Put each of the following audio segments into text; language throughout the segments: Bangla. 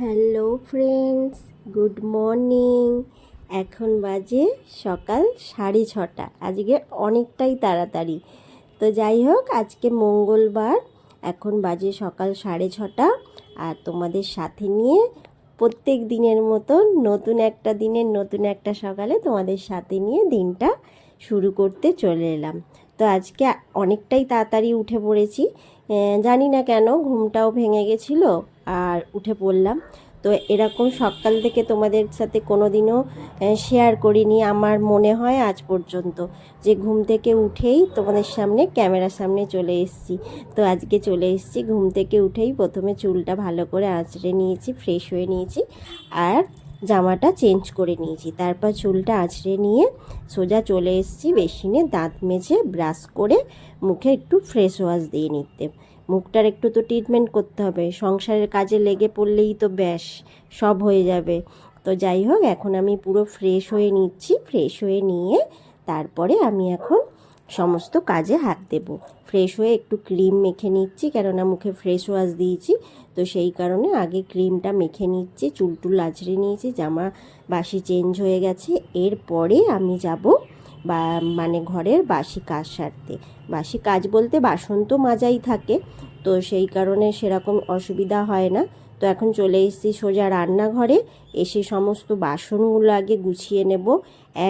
Hello friends, good morning. এখন বাজে সকাল সাড়ে ছটা। আজকে অনেকটাই তাড়াতাড়ি। তো যাই হোক, আজকে মঙ্গলবার। এখন বাজে সকাল সাড়ে ছটা। আর তোমাদের সাথে নিয়ে প্রত্যেক দিনের মতো নতুন একটা দিনের নতুন একটা সকালে তোমাদের সাথে নিয়ে দিনটা শুরু করতে চলে এলাম। তো আজকে অনেকটাই তাড়াতাড়ি উঠে পড়েছি। জানি না কেন, ঘুমটাও ভেঙে গেছিল। আর উঠে পড়লাম। তো এরকম সকাল থেকে তোমাদের সাথে কোনো দিনও শেয়ার করিনি। আমার মনে হয় আজ পর্যন্ত যে ঘুম থেকে উঠেই তোমাদের সামনে, ক্যামেরার সামনে চলে এসেছি। তো আজকে চলে এসেছি, ঘুম থেকে উঠেই প্রথমে চুলটা ভালো করে আঁচড়ে নিয়েছি ফ্রেশ হয়ে নিয়েছি। আর জামাটা চেঞ্জ করে নিয়েছি। তারপর চুলটা আঁচড়ে নিয়ে সোজা চলে এসেছি বেসিনে, দাঁত মেজে ব্রাশ করে মুখে একটু ফ্রেশ ওয়াশ দিয়ে নিতে। মুখটার একটু তো ট্রিটমেন্ট করতে হবে। সংসারের কাজে লেগে পড়লেই তো ব্যাস, সব হয়ে যাবে। তো যাই হোক, এখন আমি পুরো ফ্রেশ হয়ে নিচ্ছি। ফ্রেশ হয়ে নিয়ে তারপরে আমি এখন সমস্ত কাজে হাত দেব। ফ্রেশ হয়ে একটু ক্রিম মেখে নিচ্ছি, কেননা মুখে ফ্রেশ ওয়াশ দিয়েছি। তো সেই কারণে আগে ক্রিমটা মেখে নিচ্ছে, চুল টুল আঁচড়ে নিয়েছি, জামা বাসি চেঞ্জ হয়ে গেছে। এরপরে আমি যাব বা মানে ঘরের বাসি কাজ সারতে। বাসি কাজ বলতে বাসন তো মাজাই থাকে, তো সেই কারণে সেরকম অসুবিধা হয় না। তো এখন চলে এসেছি সোজা রান্নাঘরে, এসে সমস্ত বাসনগুলো আগে গুছিয়ে নেব।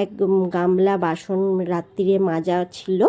এক গামলা বাসন রাত্রিরে মাজা ছিল,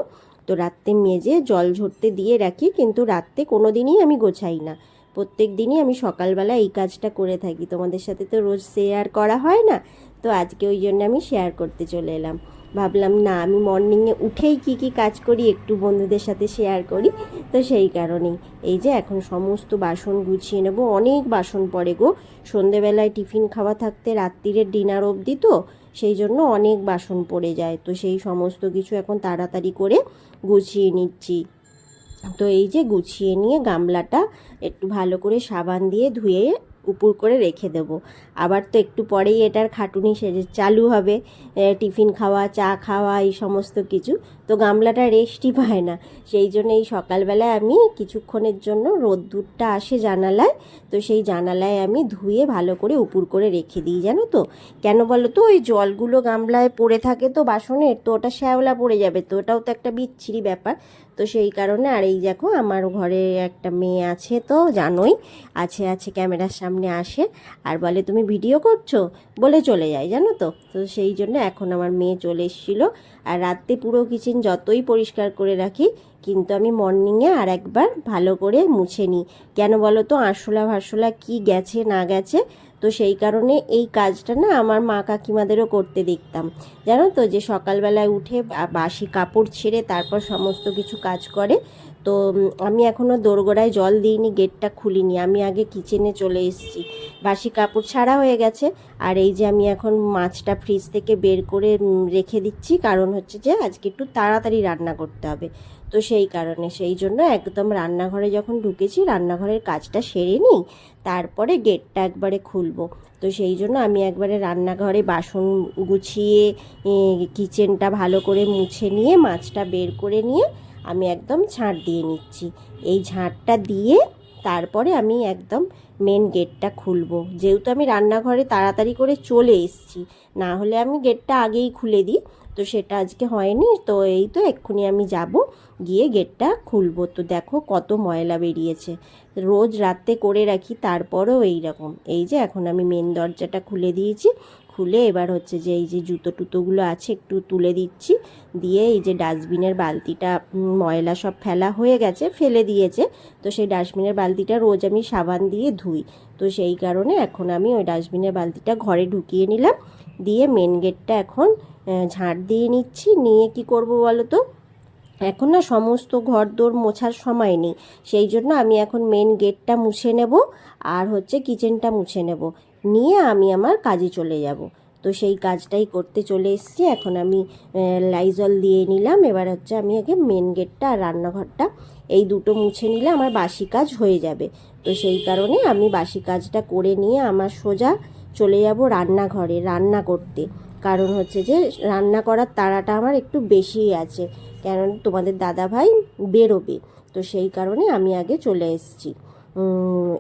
তো রাত্রে মেজে জল ঝরতে দিয়ে রাখি, কিন্তু রাত্রে কোনো দিনই আমি গোছাই না। প্রত্যেক দিনই আমি সকালবেলা এই কাজটা করে থাকি। তোমাদের সাথে তো রোজ শেয়ার করা হয় না। তো আজকে ওই জন্য আমি শেয়ার করতে চলে এলাম। ভাবলাম, না, আমি মর্নিংয়ে উঠেই কি কি কাজ করি, একটু বন্ধুদের সাথে শেয়ার করি। তো সেই কারণেই। এই যে, এখন সমস্ত বাসন গুছিয়ে নেব। অনেক বাসন পড়ে গো। সন্ধেবেলায় টিফিন খাওয়া থাকতে রাত্রিরের ডিনার অবধি তো, সেই জন্য অনেক বাসন পড়ে যায়। তো সেই সমস্ত কিছু এখন তাড়াতাড়ি করে গুছিয়ে নিচ্ছি। তো এই যে গুছিয়ে নিয়ে গামলাটা একটু ভালো করে সাবান দিয়ে ধুয়ে উপর করে রেখে দেব। আবার তো একটু পরেই এটার খাটুনি সেজে চালু হবে টিফিন খাওয়া, চা খাওয়া, এই সমস্ত কিছু। তো গামলাটা রেস্টই পায় না। সেই জন্য এই সকালবেলায় আমি কিছুক্ষণের জন্য রোদ্দুরটা আসে জানালায়, তো সেই জানালায় আমি ধুয়ে ভালো করে উপুর করে রেখে দিই, জানো তো। কেন বলো তো, ওই জলগুলো গামলায় পড়ে থাকে তো বাসনের, তো ওটা শ্যাওলা পড়ে যাবে, তো ওটাও তো একটা বিচ্ছিরি ব্যাপার। তো সেই কারণে, আর এই দেখো, আমার ঘরে একটা মেয়ে আছে তো, জানোই, আছে আছে, ক্যামেরার সামনে আসে। আর বলে, তুমি ভিডিও করছ? বলে, চলে যায় জানো তো। তো সেই জন্য এখন আমার মেয়ে চলে এসেছিল। আর রাত্রে পুরো কিচেন যতই পরিষ্কার করে রাখি, কিন্তু আমি মর্নিংয়ে আর একবার ভালো করে মুছে নিই। কেন বলো তো আরশোলা ভারশোলা কি গেছে, না গেছে? তো সেই কারণে এই কাজটা না আমার মা কাকিমাদেরও করতে দেখতাম। জানো তো? যে সকালবেলায় উঠে বাসি কাপড় ছেড়ে তারপর সমস্ত কিছু কাজ করে তো আমি এখনও দোরগোড়ায় জল দিইনি, গেটটা খুলিনি। আমি আগে কিচেনে চলে এসেছি। বাসি কাপড় ছাড়া হয়ে গেছে। আর এই যে আমি এখন মাছটা ফ্রিজ থেকে বের করে রেখে দিচ্ছি। কারণ হচ্ছে যে, আজকে একটু তাড়াতাড়ি রান্না করতে হবে। তো সেই কারণে, সেই জন্য একদম রান্নাঘরে যখন ঢুকেছি, রান্নাঘরের কাজটা সেরে নিই। তারপরে গেটটা একবারে খুলবো। তো সেই জন্য আমি একবারে রান্নাঘরে বাসন গুছিয়ে কিচেনটা ভালো করে মুছে নিয়ে, মাছটা বের করে নিয়ে আমি একদম ঝাঁট দিয়ে নিচ্ছি। এই ঝাঁটটা দিয়ে তারপরে আমি একদম মেন গেটটা খুলবো। যেহেতু আমি রান্নাঘরে তাড়াতাড়ি করে চলে এসেছি, না হলে আমি গেটটা আগেই খুলে দিই। তো সেটা আজকে হয়নি, তো এই তো এক্ষুনি আমি যাব, গিয়ে গেটটা খুলবো। তো দেখো কত ময়লা বেরিয়েছে। রোজ রাতে করে রাখি, তারপরেও এই রকম এই যে এখন আমি মেন দরজাটা খুলে দিয়েছি। খুলে এবার হচ্ছে যে এই যে জুতো টুতোগুলো আছে একটু তুলে দিচ্ছি। দিয়ে এই যে ডাস্টবিনের বালতিটা ময়লা সব ফেলা হয়ে গেছে, ফেলে দিয়েছে। তো সেই ডাস্টবিনের বালতিটা রোজ আমি সাবান দিয়ে ধুই। তো সেই কারণে এখন আমি ওই ডাস্টবিনের বালতিটা ঘরে ঢুকিয়ে নিলাম। দিয়ে মেন গেটটা এখন ঝাঁট দিয়ে নিচ্ছি। নিয়ে কি করব বলো তো? এখন না সমস্ত ঘর দোর মোছার সময় নেই। সেই জন্য আমি এখন মেন গেটটা মুছে নেব আর হচ্ছে কিচেনটা মুছে নেব। নিয়ে আমি আমার কাজে চলে যাব। তো সেই কাজটাই করতে চলে এসেছি। এখন আমি লাইজল দিয়ে নিলাম। এবার হচ্ছে আমি আগে মেন গেটটা আর রান্নাঘরটা এই দুটো মুছে নিলে আমার বাসি কাজ হয়ে যাবে। তো সেই কারণে আমি বাসি কাজটা করে নিয়ে আমার সোজা চলে যাব রান্নাঘরে রান্না করতে। কারণ হচ্ছে যে, রান্না করার তাড়াটা আমার একটু বেশিই আছে। কারণ তোমাদের দাদা ভাই বেরোবে। তো সেই কারণে আমি আগে চলে এসেছি।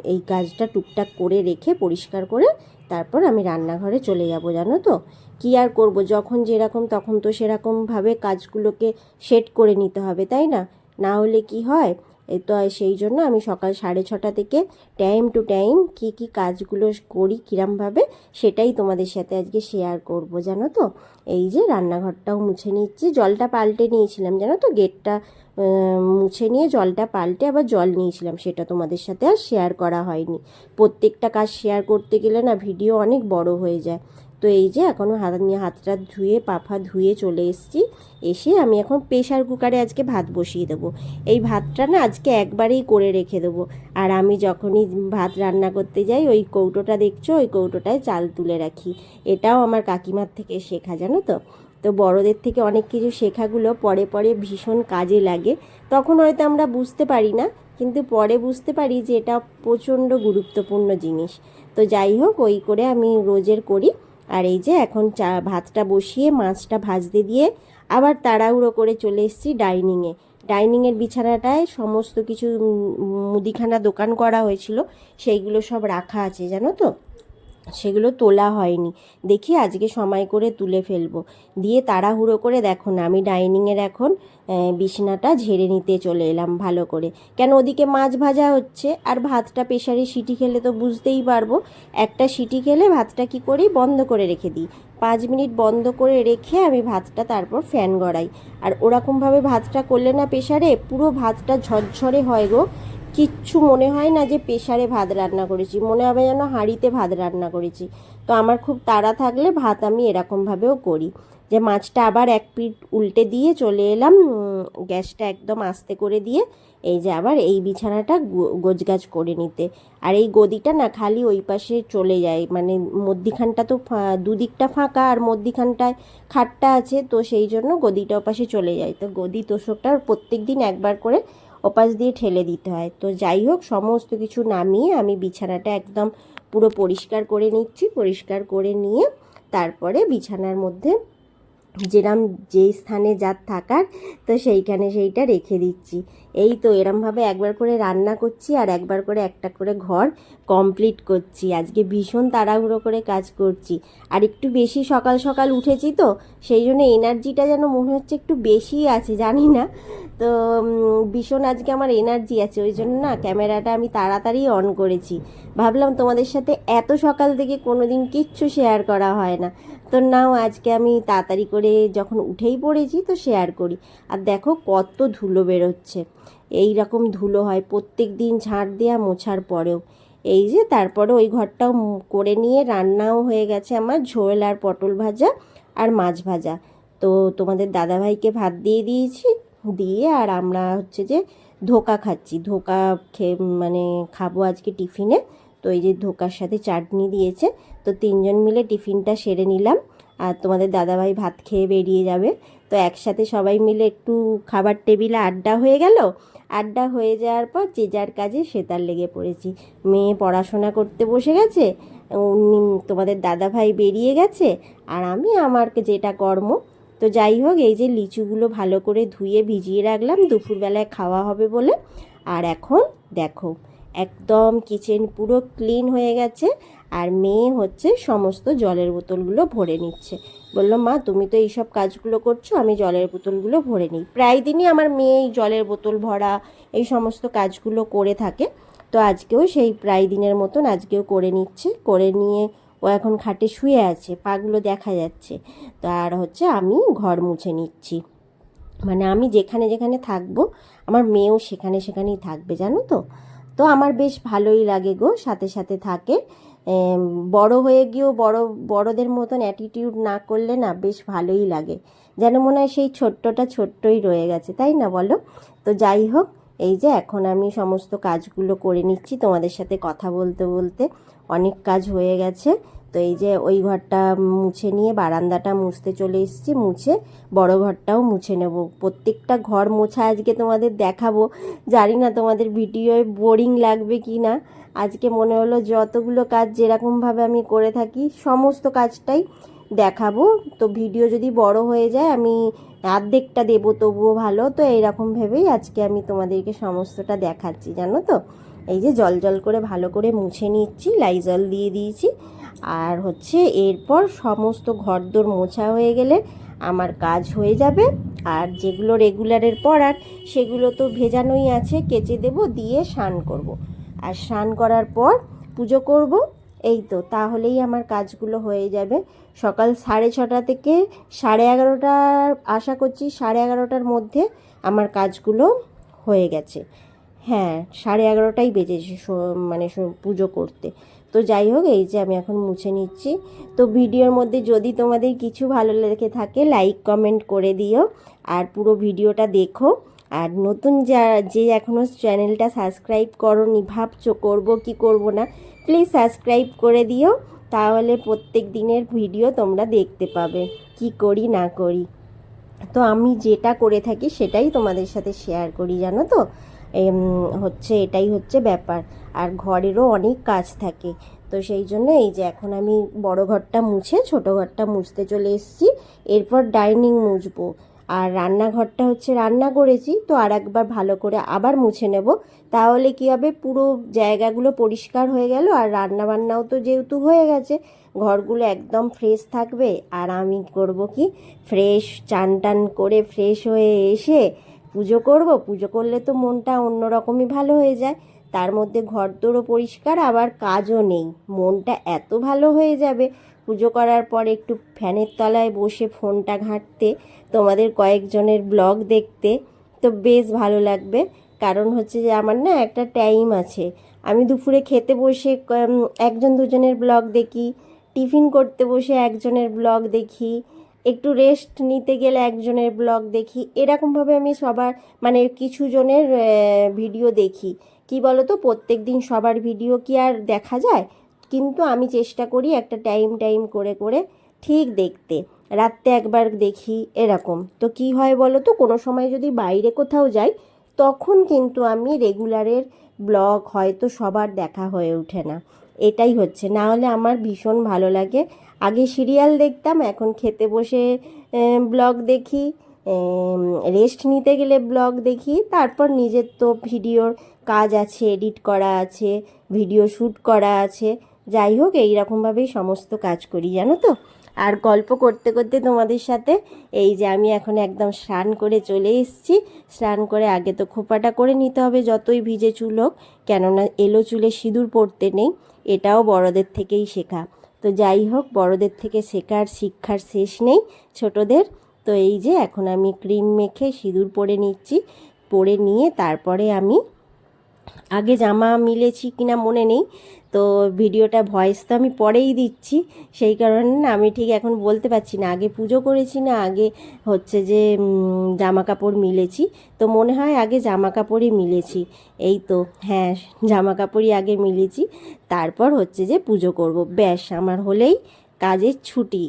এই কাজটা টুকটাক করে রেখে পরিষ্কার করে তারপর আমি রান্নাঘরে চলে যাব, জানো তো। কি আর করব? যখন যেরকম তখন তো সেরকমভাবে কাজগুলোকে সেট করে নিতে হবে, তাই না? না হলে কি হয়? তো সেই জন্য আমি সকাল সাড়ে ছটা থেকে টাইম টু টাইম কি কি কাজগুলো করি কিরমভাবে সেটাই তোমাদের সাথে আজকে শেয়ার করব, জানো তো। এই যে রান্নাঘরটাও মুছে নিচ্ছি, জলটা পাল্টে নিয়েছিলাম, জানো তো? গেটটা মুছে নিয়ে জলটা পাল্টে আবার জল নিয়েছিলাম, সেটা তোমাদের সাথে আর শেয়ার করা হয়নি। প্রত্যেকটা কাজ শেয়ার করতে গেলে না ভিডিও অনেক বড় হয়ে যায়। তো এই যে এখনও হাত নিয়ে হাতটা ধুয়ে পাফা ধুয়ে চলে এসেছি। এসে আমি এখন প্রেশার কুকারে আজকে ভাত বসিয়ে দেবো। এই ভাতটা না আজকে একবারেই করে রেখে দেবো। আর আমি যখনই ভাত রান্না করতে যাই, ওই কৌটোটা দেখছ? ওই কৌটোটায় চাল তুলে রাখি। এটাও আমার কাকিমার থেকে শেখা, জানো তো? তো বড়দের থেকে অনেক কিছু শেখাগুলো পরে পরে ভীষণ কাজে লাগে। তখন হয়তো আমরা বুঝতে পারি না, কিন্তু পরে বুঝতে পারি যে এটা প্রচণ্ড গুরুত্বপূর্ণ জিনিস। তো যাই হোক, ওই করে আমি রোজের করি। আর এই যে এখন চা, ভাতটা বসিয়ে মাছটা ভাজতে দিয়ে আবার তাড়াহুড়ো করে চলে এসেছি ডাইনিংয়ে। ডাইনিংয়ের বিছানাটায় সমস্ত কিছু মুদিখানা দোকান করা হয়েছিল, সেইগুলো সব রাখা আছে, জানো তো? সেগুলো তোলা হয়নি। দেখি আজকে সময় করে তুলে ফেলব। দিয়ে তাড়াহুড়ো করে দেখো না, আমি ডাইনিংয়ের এখন বিছানাটা ঝেড়ে নিতে চলে এলাম ভালো করে। কেন ওদিকে মাছ ভাজা হচ্ছে? আর ভাতটা প্রেশারে সিটি খেলে তো বুঝতেই পারব। একটা সিটি খেলে ভাতটা কি করি? বন্ধ করে রেখে দিই। পাঁচ মিনিট বন্ধ করে রেখে আমি ভাতটা তারপর ফ্যান গড়াই। আর ওরকমভাবে ভাতটা করলে না প্রেশারে পুরো ভাতটা ঝরঝরে হয় গো। কিচ্ছু মনে হয় না যে প্রেশারে ভাত রান্না করেছি। মনে হবে যেন হাঁড়িতে ভাত রান্না করেছি। তো আমার খুব তাড়া থাকলে ভাত আমি এরকমভাবেও করি। যে মাছটা আবার এক পিঠ উল্টে দিয়ে চলে এলাম গ্যাসটা একদম আস্তে করে দিয়ে এই যে আবার এই বিছানাটা গো- গোছগাছ করে নিতে। আর এই গদিটা না খালি ওই পাশে চলে যায়। মানে মধ্যিখানটা তো দুদিকটা ফাঁকা আর মধ্যিখানটায় খাটটা আছে, তো সেই জন্য গদিটা ওপাশে চলে যায়। তো গদি তোষকটা প্রত্যেক দিন একবার করে ওপাশ দিয়ে ঠেলে দিতে হয়। তো যাই হোক, সমস্ত কিছু নামিয়ে আমি বিছানাটা একদম পুরো পরিষ্কার করে নিচ্ছি। পরিষ্কার করে নিয়ে তারপরে বিছানার মধ্যে যেরম যেই স্থানে যার থাকার, তো সেইখানে সেইটা রেখে দিচ্ছি। এই তো এরমভাবে একবার করে রান্না করছি আর একবার করে একটা করে ঘর কমপ্লিট করছি। আজকে ভীষণ তাড়াহুড়ো করে কাজ করছি। আর একটু বেশি সকাল সকাল উঠেছি তো, সেই জন্য এনার্জিটা যেন মনে হচ্ছে একটু বেশি আছে, জানি না। তো ভীষণ আজকে আমার এনার্জি আছে, ওই জন্য না ক্যামেরাটা আমি তাড়াতাড়ি অন করেছি। ভাবলাম তোমাদের সাথে এত সকাল থেকে কোনো দিন কিচ্ছু শেয়ার করা হয় না। তো নাও, আজকে আমি তাড়াতাড়ি করে যখন উঠেই পড়েছি তো শেয়ার করি। আর দেখো কত ধুলো বেরোচ্ছে। এই রকম ধুলো হয়, প্রত্যেক দিন ঝাঁট দেওয়া মোছার পরেও। এই যে তারপরে ওই ঘরটাও করে নিয়ে রান্নাও হয়ে গেছে আমার ঝোল আর পটল ভাজা আর মাছ ভাজা। তো তোমাদের দাদাভাইকে ভাত দিয়ে দিয়েছি, দিয়ে আর আমরা হচ্ছে যে ধোকা খাচ্ছি। ধোকা খেয়ে মানে খাব আজকে টিফিনে। তো এই যে ধোকার সাথে চাটনি দিয়েছে, তো তিনজন মিলে টিফিনটা সেরে নিলাম। আর তোমাদের দাদাভাই ভাত খেয়ে বেরিয়ে যাবে। তো একসাথে সবাই মিলে একটু খাবার টেবিলে আড্ডা হয়ে গেল। আড্ডা হয়ে যাওয়ার পর যে যার কাজে সে তার লেগে পড়েছি। মেয়ে পড়াশোনা করতে বসে গেছে তোমাদের দাদাভাই বেরিয়ে গেছে, আর আমি আমার যেটা কর্ম। তো যাই হোক, এই যে লিচুগুলো ভালো করে ধুয়ে ভিজিয়ে রাখলাম, দুপুরবেলায় খাওয়া হবে বলে। আর এখন দেখো একদম কিচেন পুরো ক্লিন হয়ে গেছে আর মেয়ে হচ্ছে সমস্ত জলের বোতলগুলো ভরে নিচ্ছে। বলল, মা, তুমি তো এইসব কাজগুলো করছ, আমি জলের বোতলগুলো ভরে নিই। প্রায় দিনই আমার মেয়ে এই জলের বোতল ভরা, এই সমস্ত কাজগুলো করে থাকে। তো আজকেও সেই প্রায় দিনের মতন আজকেও করে নিচ্ছে। করে নিয়ে ও এখন খাটে শুয়ে আছে, পাগুলো দেখা যাচ্ছে। তো আর হচ্ছে আমি ঘর মুছে নিচ্ছি। মানে আমি যেখানে যেখানে থাকব, আমার মেয়েও সেখানে সেখানেই থাকবে, জানো তো? তো আমার বেশ ভালোই লাগে গো, সাথে সাথে থাকে। বড় হয়ে গিয়েও বড়, বড়দের মতন অ্যাটিটিউড না করলে না বেশ ভালোই লাগে। যেন মনে হয় সেই ছোট্টটা ছোট্টই রয়ে গেছে, তাই না বলো? তো যাই হোক, এই যে এখন আমি সমস্ত কাজগুলো করে নিচ্ছি। তোমাদের সাথে কথা বলতে বলতে অনেক কাজ হয়ে গেছে। তো এই যে ওই ঘরটা মুছে নিয়ে বারান্দাটা মুছতে চলে এসেছি, মুছে বড় ঘরটাও মুছে নেব। প্রত্যেকটা ঘর মোছা আজকে তোমাদের দেখাবো। জানি না তোমাদের ভিডিওয় বোরিং লাগবে কি না। আজকে মনে হলো যতগুলো কাজ যেরকমভাবে আমি করে থাকি, সমস্ত কাজটাই দেখাবো। তো ভিডিও যদি বড় হয়ে যায়, আমি অর্ধেকটা দেবো, তবুও ভালো। তো এইরকম ভেবেই আজকে আমি তোমাদেরকে সমস্তটা দেখাচ্ছি, জানো তো? এই যে জল জল করে ভালো করে মুছে নিচ্ছি, লাইজল দিয়ে দিয়েছি। আর হচ্ছে এরপর সমস্ত ঘরদোর মোছা হয়ে গেলে আমার কাজ হয়ে যাবে। আর যেগুলো রেগুলারের পড়ার সেগুলো তো ভেজানোই আছে, কেচে দেব, দিয়ে স্নান করব। আর স্নান করার পর পুজো করব। এই তো, তাহলেই আমার কাজগুলো হয়ে যাবে। সকাল সাড়ে ছটা থেকে সাড়ে এগারোটার আশা করছি সাড়ে এগারোটার মধ্যে আমার কাজগুলো হয়ে গেছে। হ্যাঁ সাড়ে এগারোটাই বেজেছে মানে পুজো করতে। তো যাই হোক, এই যে আমি এখন মুছে নিচ্ছি। তো ভিডিওর মধ্যে যদি তোমাদের কিছু ভালো লেগে থাকে লাইক কমেন্ট করে দিও আর পুরো ভিডিওটা দেখো। আর নতুন যা, যে এখনও চ্যানেলটা সাবস্ক্রাইব করনি, ভাবছ করব কি করব না প্লিজ সাবস্ক্রাইব করে দিও। তাহলে প্রত্যেক দিনের ভিডিও তোমরা দেখতে পাবে, কি করি না করি। তো আমি যেটা করে থাকি সেটাই তোমাদের সাথে শেয়ার করি, জানো তো? হচ্ছে, এটাই হচ্ছে ব্যাপার। আর ঘরেরও অনেক কাজ থাকে। তো সেই জন্য এই যে এখন আমি বড় ঘরটা মুছে, ছোট ঘরটা মুছতে চলে এসেছি। এরপর ডাইনিং মুছবো। আর রান্নাঘরটা হচ্ছে রান্না করেছি, তো আর একবার ভালো করে আবার মুছে নেব। তাহলে কি হবে? পুরো জায়গাগুলো পরিষ্কার হয়ে গেল আর রান্না বান্নাও তো যেহেতু হয়ে গেছে, ঘরগুলো একদম ফ্রেশ থাকবে। আর আমি করব কি? ফ্রেশ চান টান করে ফ্রেশ হয়ে এসে পুজো করব। পুজো করলে তো মনটা অন্যরকমই ভালো হয়ে যায়। তার মধ্যে ঘর তোরও পরিষ্কার, আবার কাজও নেই। মনটা এত ভালো হয়ে যাবে। পুজো করার পর একটু ফ্যানের তলায় বসে ফোনটা ঘাঁটতে, তোমাদের কয়েকজনের ব্লগ দেখতে, তো বেশ ভালো লাগবে। কারণ হচ্ছে যে আমার না একটা টাইম আছে। আমি দুপুরে খেতে বসে একজন দুজনের ব্লগ দেখি, টিফিন করতে বসে একজনের ব্লগ দেখি, একটু রেস্ট নিতে গেলে একজনের ব্লগ দেখি। এরকমভাবে আমি সবার মানে কিছু জনের ভিডিও দেখি। কি বলো তো প্রত্যেক দিন সবার ভিডিও কি আর দেখা যায়? কিন্তু আমি চেষ্টা করি একটা টাইম টাইম করে করে ঠিক দেখতে। রাত্রে একবার দেখি এরকম। তো কি হয় বলো তো কোনো সময় যদি বাইরে কোথাও যাই, তখন কিন্তু আমি রেগুলারের ব্লগ হয়তো সবার দেখা হয়ে ওঠে না। এটাই হচ্ছে। না হলে আমার ভীষণ ভালো লাগে। আগে সিরিয়াল দেখতাম, এখন খেতে বসে ব্লগ দেখি রেস্ট নিতে গেলে ব্লগ দেখি, তারপর নিজের তো ভিডিওর কাজ আছে এডিট করা আছে ভিডিও শ্যুট করা আছে, যাই হোক এই রকমভাবেই সমস্ত কাজ করি, জানো তো? আর গল্প করতে করতে তোমাদের সাথে এই যে আমি এখন একদম স্নান করে চলে এসেছি। স্নান করে আগে তো খোপাটা করে নিতে হবে যতই ভিজে চুল হোক, কেননা এলো চুলে সিঁদুর পড়তে নেই, এটাও বড়দের থেকেই শেখা। তো যাই হোক, বড়দের থেকে শেখার শিক্ষার শেষ নেই ছোটদের। তো এই যে এখন আমি ক্রিম মেখে সিঁদুর পরে নিচ্ছি, পরে নিয়ে তারপরে আমি আগে জামা মিলেছি কিনা মনে নেই, তো ভিডিওটা ভয়েস তো আমি পরেই দিচ্ছি, সেই কারণে না আমি ঠিক এখন বলতে পারছি না, আগে পুজো করেছি না, আগে হচ্ছে যে জামা কাপড় মিলেছি, তো মনে হয় আগে জামা কাপড়ই মিলেছি, এই তো হ্যাঁ জামা কাপড়ই আগে মিলেছি, তারপর হচ্ছে যে পুজো করব, ব্যাস, আমার হলেই কাজের ছুটি।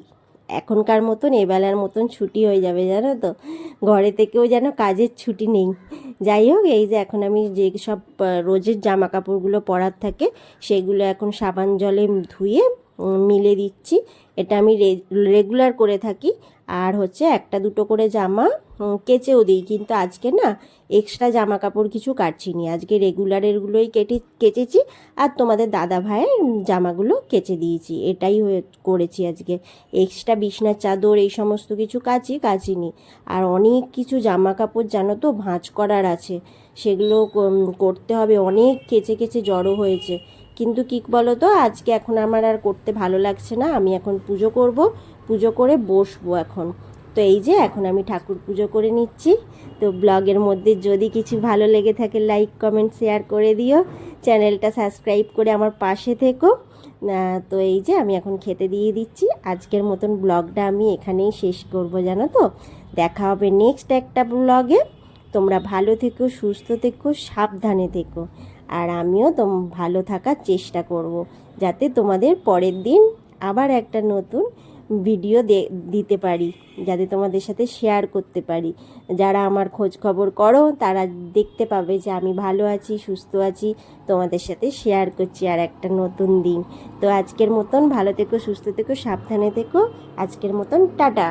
এখনকার মতন, এবেলার মতন ছুটি হয়ে যাবে, জানো তো? ঘরে থেকেও যেন কাজের ছুটি নেই। যাই হোক, এই যে এখন আমি যে সব রোজের জামা কাপড়গুলো পরার থাকে, সেগুলো এখন সাবান জলে ধুয়ে মিলে দিচ্ছি। এটা আমি রেগুলার করে থাকি। আর হচ্ছে একটা দুটো করে জামা কেচেও দিই। কিন্তু আজকে না এক্সট্রা জামা কাপড় কিছু কাটছি নি আজকে রেগুলারেরগুলোই কেটে, কেচেছি আর তোমাদের দাদা ভাইয়ের জামাগুলো কেচে দিয়েছি। এটাই হয়ে, করেছি আজকে। এক্সট্রা বিছনার চাদর এই সমস্ত কিছু কাচি, কাচিনি। আর অনেক কিছু জামা কাপড় জানো তো ভাঁজ করার আছে। সেগুলো করতে হবে। অনেক কেচে কেচে জড়ো হয়েছে। কিন্তু কী বলো তো আজকে এখন আমার আর করতে ভালো লাগছে না। আমি এখন পুজো করব। পুজো করে বসবো এখন। তো এই যে এখন আমি ঠাকুর পুজো করে নিচ্ছি। তো ব্লগের মধ্যে যদি কিছু ভালো লেগে থাকে লাইক কমেন্ট শেয়ার করে দিও। চ্যানেলটা সাবস্ক্রাইব করে আমার পাশে থেকো। তো এই যে আমি এখন খেতে দিয়ে দিচ্ছি। আজকের মতন ব্লগটা আমি এখানেই শেষ করব, জানো তো। দেখা হবে নেক্সট একটা ব্লগে। তোমরা ভালো থেকো, সুস্থ থেকো, সাবধানে থেকো। আর আমিও তোম, ভালো থাকার চেষ্টা করব। যাতে তোমাদের পরের দিন আবার একটা নতুন ভিডিও দিতে পারি, যাতে তোমাদের সাথে শেয়ার করতে পারি। যারা আমার খোঁজ খবর করো, তারা দেখতে পাবে যে আমি ভালো আছি, সুস্থ আছি, তোমাদের সাথে শেয়ার করছি আর একটা নতুন দিন। তো আজকের মতন ভালো থেকো, সুস্থ থেকো, সাবধানে থেকো। আজকের মতন টাটা।